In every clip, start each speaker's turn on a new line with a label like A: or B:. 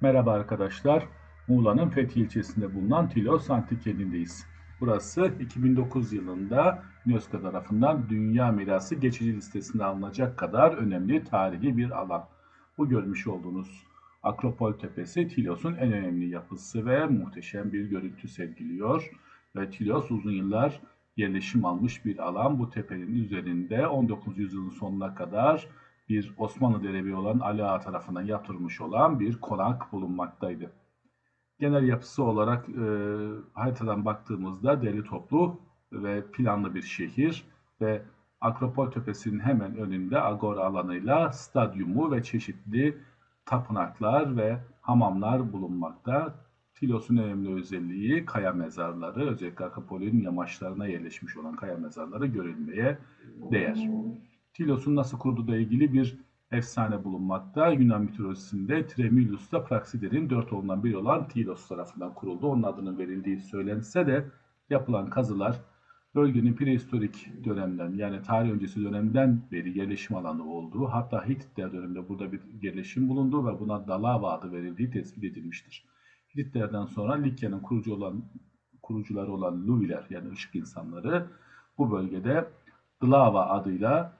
A: Merhaba arkadaşlar. Muğla'nın Fethi ilçesinde bulunan Tilos Antik Kenti'ndeyiz. Burası 2009 yılında UNESCO tarafından Dünya Mirası geçici listesine alınacak kadar önemli tarihi bir alan. Bu görmüş olduğunuz Akropol Tepesi Tilos'un en önemli yapısı ve muhteşem bir görüntü sergiliyor. Ve Tilos uzun yıllar yerleşim almış bir alan. Bu tepenin üzerinde 19. yüzyılın sonuna kadar bir Osmanlı derebi olan Ali Ağa tarafından yaptırılmış olan bir konak bulunmaktaydı. Genel yapısı olarak e, haritadan baktığımızda deli toplu ve planlı bir şehir ve Akropol Tepesi'nin hemen önünde Agora alanıyla stadyumu ve çeşitli tapınaklar ve hamamlar bulunmakta. Tilos'un önemli özelliği kaya mezarları, özellikle Akropol'ün yamaçlarına yerleşmiş olan kaya mezarları görülmeye değer. Tilos'un nasıl kurduğu ile ilgili bir efsane bulunmakta. Yunan mitolojisinde Tremilus'ta Praksider'in dört oğlundan biri olan Tilos tarafından kuruldu. Onun adının verildiği söylense de yapılan kazılar bölgenin prehistorik dönemden yani tarih öncesi dönemden beri yerleşim alanı olduğu hatta Hititler döneminde burada bir yerleşim bulunduğu ve buna Dalava adı verildiği tespit edilmiştir. Hititlerden sonra Likya'nın kurucu olan kurucuları olan Luviler yani ışık insanları bu bölgede Dlava adıyla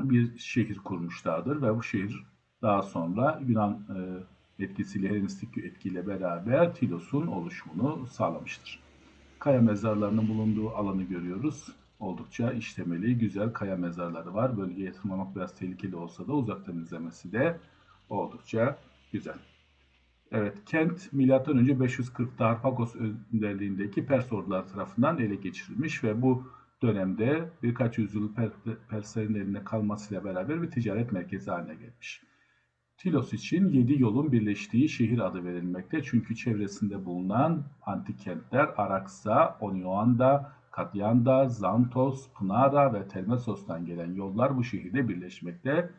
A: bir şehir kurmuşlardır ve bu şehir daha sonra Yunan e, etkisiyle, Helenistik etkiyle beraber Tilos'un oluşumunu sağlamıştır. Kaya mezarlarının bulunduğu alanı görüyoruz. Oldukça işlemeli, güzel kaya mezarları var. Bölgeye tırmanmak biraz tehlikeli olsa da uzaktan izlemesi de oldukça güzel. Evet, kent M.Ö. 540'da Harpagos önderliğindeki Pers orduları tarafından ele geçirilmiş ve bu dönemde birkaç yüzyıl per Perslerin elinde kalmasıyla beraber bir ticaret merkezi haline gelmiş. Tilos için yedi yolun birleştiği şehir adı verilmekte çünkü çevresinde bulunan antik kentler Araksa, Onioanda, Katyanda, Zantos, Pınara ve Telmesos'tan gelen yollar bu şehirde birleşmekte.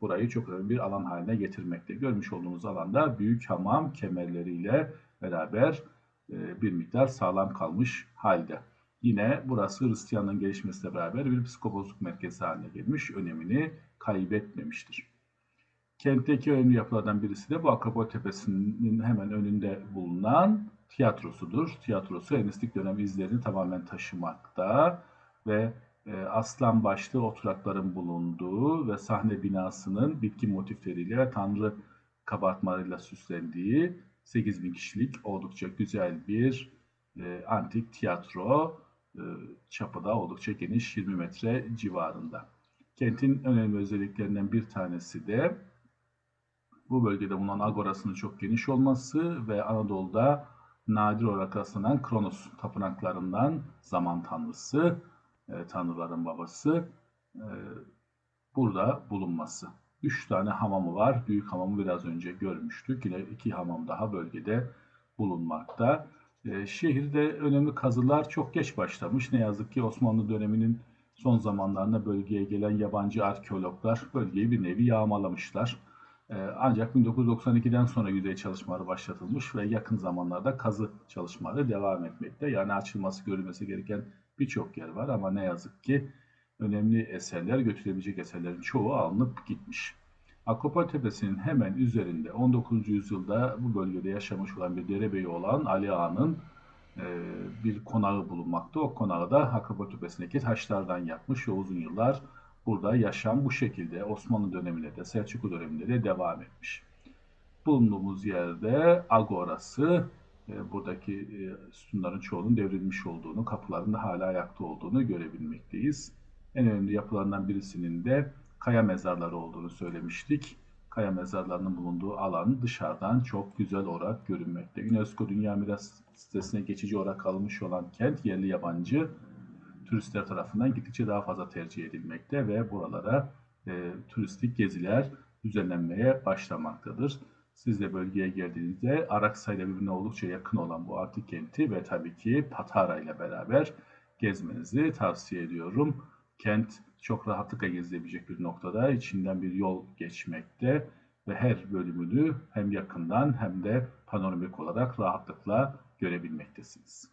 A: Burayı çok önemli bir alan haline getirmekte. Görmüş olduğunuz alanda büyük hamam kemerleriyle beraber bir miktar sağlam kalmış halde. Yine burası Hristiyanlığın gelişmesiyle beraber bir psikopozluk merkezi haline gelmiş, önemini kaybetmemiştir. Kentteki önemli yapılardan birisi de bu Akropol Tepesi'nin hemen önünde bulunan tiyatrosudur. Tiyatrosu Helenistik dönem izlerini tamamen taşımakta ve e, aslan başlı oturakların bulunduğu ve sahne binasının bitki motifleriyle ve tanrı kabartmalarıyla süslendiği 8000 kişilik oldukça güzel bir e, antik tiyatro çapı da oldukça geniş 20 metre civarında. Kentin önemli özelliklerinden bir tanesi de bu bölgede bulunan agorasının çok geniş olması ve Anadolu'da nadir olarak rastlanan Kronos tapınaklarından zaman tanrısı, e, tanrıların babası e, burada bulunması. Üç tane hamamı var. Büyük hamamı biraz önce görmüştük. Yine iki hamam daha bölgede bulunmakta. E, şehirde önemli kazılar çok geç başlamış. Ne yazık ki Osmanlı döneminin son zamanlarında bölgeye gelen yabancı arkeologlar bölgeyi bir nevi yağmalamışlar. E, ancak 1992'den sonra yüzey çalışmaları başlatılmış ve yakın zamanlarda kazı çalışmaları devam etmekte. Yani açılması, görülmesi gereken birçok yer var ama ne yazık ki önemli eserler, götürebilecek eserlerin çoğu alınıp gitmiş. Akropol Tepesi'nin hemen üzerinde 19. yüzyılda bu bölgede yaşamış olan bir derebeyi olan Ali Ağa'nın e, bir konağı bulunmakta. O konağı da Akropol Tepesi'ndeki taşlardan yapmış ve uzun yıllar burada yaşam bu şekilde Osmanlı döneminde de Selçuklu döneminde de devam etmiş. Bulunduğumuz yerde Agorası, e, buradaki e, sütunların çoğunun devrilmiş olduğunu, kapıların hala ayakta olduğunu görebilmekteyiz. En önemli yapılarından birisinin de kaya mezarları olduğunu söylemiştik. Kaya mezarlarının bulunduğu alan dışarıdan çok güzel olarak görünmekte. UNESCO Dünya Miras Sitesi'ne geçici olarak alınmış olan kent yerli yabancı turistler tarafından gittikçe daha fazla tercih edilmekte ve buralara e, turistik geziler düzenlenmeye başlamaktadır. Siz de bölgeye geldiğinizde Araksa ile birbirine oldukça yakın olan bu antik kenti ve tabii ki Patara ile beraber gezmenizi tavsiye ediyorum. Kent çok rahatlıkla gezilebilecek bir noktada içinden bir yol geçmekte ve her bölümünü hem yakından hem de panoramik olarak rahatlıkla görebilmektesiniz.